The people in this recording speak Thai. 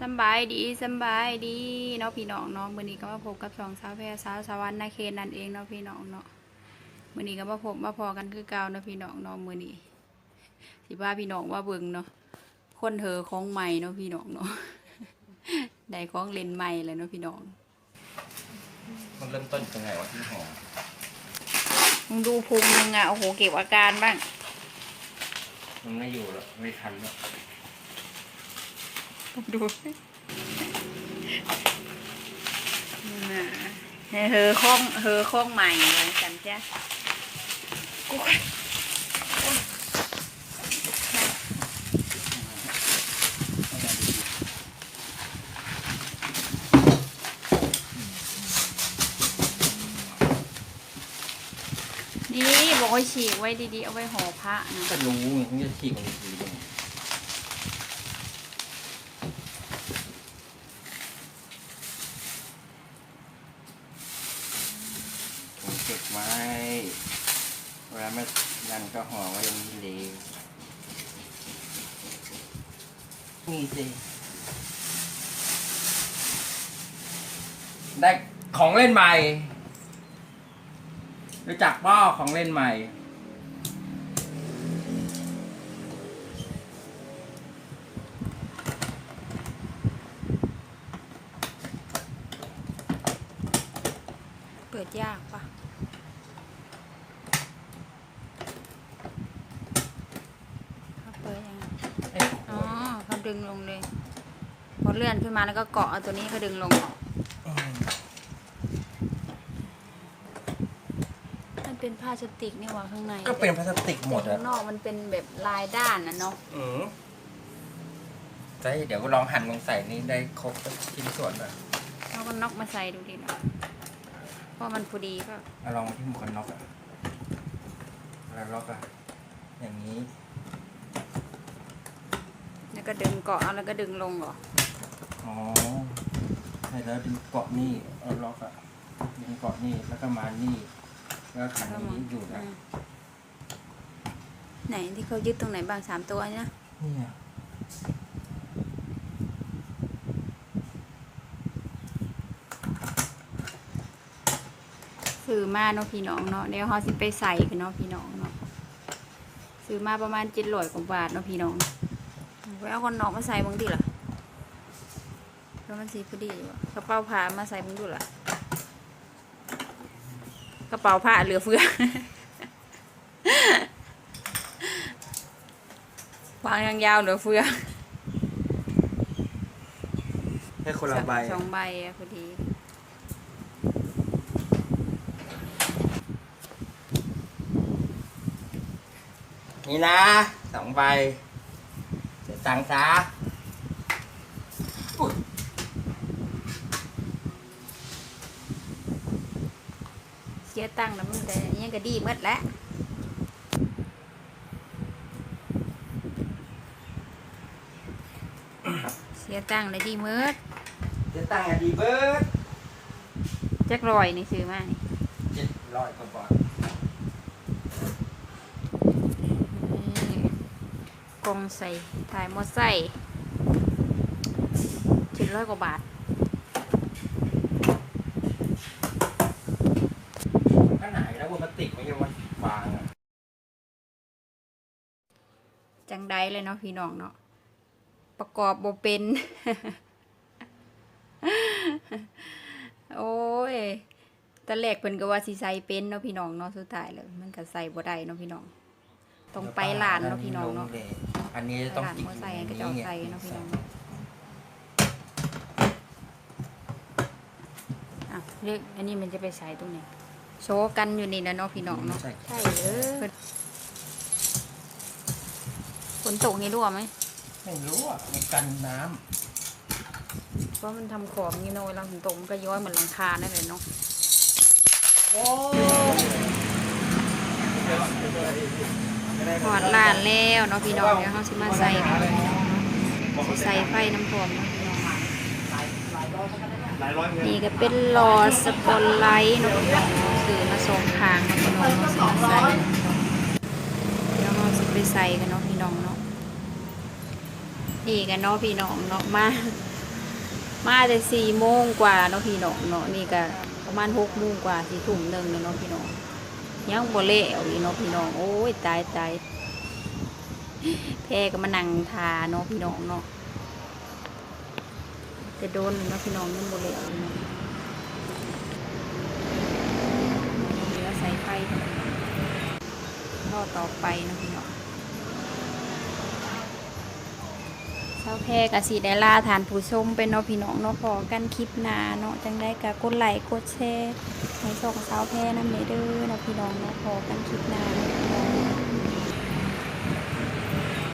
สำบายดีสำบายดีเนาะพี่น้องเนาะมื้อนี้ก็มาพบกับสองสาวแพรสาวสวรรค์นาเคนนั่นเองเนาะพี่น้องเนาะมื้อนี้ก็มาพบมาพอกันคือเก่าเนาะพี่น้องเนาะมื้อนี้สิว่าพี่น้องว่าเบิ่งเนาะคนเหอของใหม่เนาะพี่น้องเนาะได้ของเล่นใหม่เลยเนาะพี่น้อง มันเริ่มต้นยังไงวะที่หอมึงดูพุงมึงอะโอ้โหเก็บอาการบ้าง มันไม่อยู่แล้วไม่ทันแล้ว ดูน่ะเหอข้องเหอข้องใหม่เลยกันจ้ะกูนี่บอกให้ฉีกไว้ดีๆ เอาไว้ห่อพระนะ ก็รู้ไงมันจะฉีกมันดีตรง เก็บไว้เวลาไม่นั่นก็ห่อไว้อย่างนี้เลยมีสิได้ของเล่นใหม่รู้จักป้อของเล่นใหม่ เปิดยากปะเขาเปิดยังไงเอ้ยอ๋อเขาดึงลงเลยพอเลื่อนขึ้นมาแล้วก็เกาะเอาตัวนี้ก็ดึงลงมันเป็นผ้าสติกนี่หว่าข้างในก็เป็นพลาสติกหมดแต่อะข้างนอกมันเป็นแบบลายด้านนะเนาะอืมใช่เดี๋ยวลองหั่นลงใส่นี่ได้ครบชิ้นส่วนเลยเราก็นอกมาใส่ดูดิเนาะ เพราะมันพอดีก็เอาลองมาที่หมวกกันน็อกอะแล้วล็อกอะอย่างนี้ แล้วก็ดึงเกาะเอาแล้วก็ดึงลงเหรออ๋อใช่แล้วดึงเกาะนี่เอาล็อกอะดึงเกาะนี่แล้วก็มานี่ แล้วขันอย่างนี้อยู่นะอืมไหนที่เขายึดตรงไหนบ้างสามตัวเนี่ยนี่ไซื้อมาเนาะพี่น้องเนาะเดี๋ยวเขาสิไปใส่กันเนาะพี่น้องเนาะซื้อมาประมาณเจ็ดร้อยกว่าบาทเนาะพี่น้องไว้เอาคนนอกมาใส่บางทีล่ะแล้วมันสีพอดีอยู่อะกระเป๋าผ้ามาใส่บางดูล่ะกระเป๋าผ้าเหลือเฟือวางยาวๆเหลือเฟือแค่คนละใบสองใบอะพอดี นี่นะสองใบเสียตังค์ซะอุ๊ยเสียตังค์แล้วมันแต่อันนี้ก็ดีหมดแล้วเสียตังค์เลยดีหมดเสียตังค์อะดีเบิร์ดจักรอยนี่ซื้อมานี่เจ็ดร้อยกว่าบาท นี่กล่ องใส่ถ่ายมอไซค์เจ็ดร้อยกว่าบาทก็ไหนแล้วพลาสติกไม่ใช่วันวางอะจังได้เลยเนาะพี่น้องเนาะประกอบบ่เป็น โอ้ยตอนแรกเพิ่นก็ว่าสิใส่เป็นเนาะพี่น้องเนาะสุดท้ายแล้วมันก็ใส่บ่ได้เนาะพี่น้อง ต้องไปร้านเนาะพี่น้องเนาะ อันนี้ไปต้องร้านจิกมอไซค์ก็จะเอาใส่เนาะพี่น้องเนาะอะเรียกอันนี้มันจะไปใส่ตรงไหนโชว์กันอยู่นี่นะเนาะพี่น้องเนาะใช่ใช่เออฝนตกนี่รั่วไหมไม่รู้อะมันกันน้เพราะมันทำของนี่เนาะเวลาฝนตกมันก็ย้อยเหมือนหลังคานั่นแหละเนาะำโอ้ ถอดล้านแล้วเนาะพี่น้องเดี๋ยวเขาสิมาใส่ใส่ไฟน้ำพรมเนาะพี่น้องหอยเงินนี่ก็เป็นหลอดสปอตไลท์เนาะพี่น้องสื่อมาสองทางเนาะพี่น้องเขาสิมาใส่เดี๋ยวเราสิไปใส่กันเนาะพี่น้องเนาะนี่กันเนาะพี่น้องเนาะมามาแต่สี่โมงกว่าเนาะพี่น้องเนาะนี่ก็ประมาณหกโมงกว่าสี่ทุ่มหนึ่งเนาะพี่น้อง ยังบ่เละเอาอีเนาะพี่น้องโอ้ยตายตายแพรก็มานั่งทาเนาะพี่น้องเนาะจะโดนเนาะพี่น้องยังบ่เละเอาเนาะเดี๋ยวใส่ไฟรอต่อไปนะพี่น้อง เช้า แพรกับสีได้ล่าฐานผู้ชมเป็นเนาะพี่น้องเนาะพอกันคลิปหนาเนาะจังได้กับกดไลค์กดแชร์ให้ส่งเช้าแพรน้ำเมเดอร์เนาะพี่น้องเนาะพอกันคลิปหนาเนาะ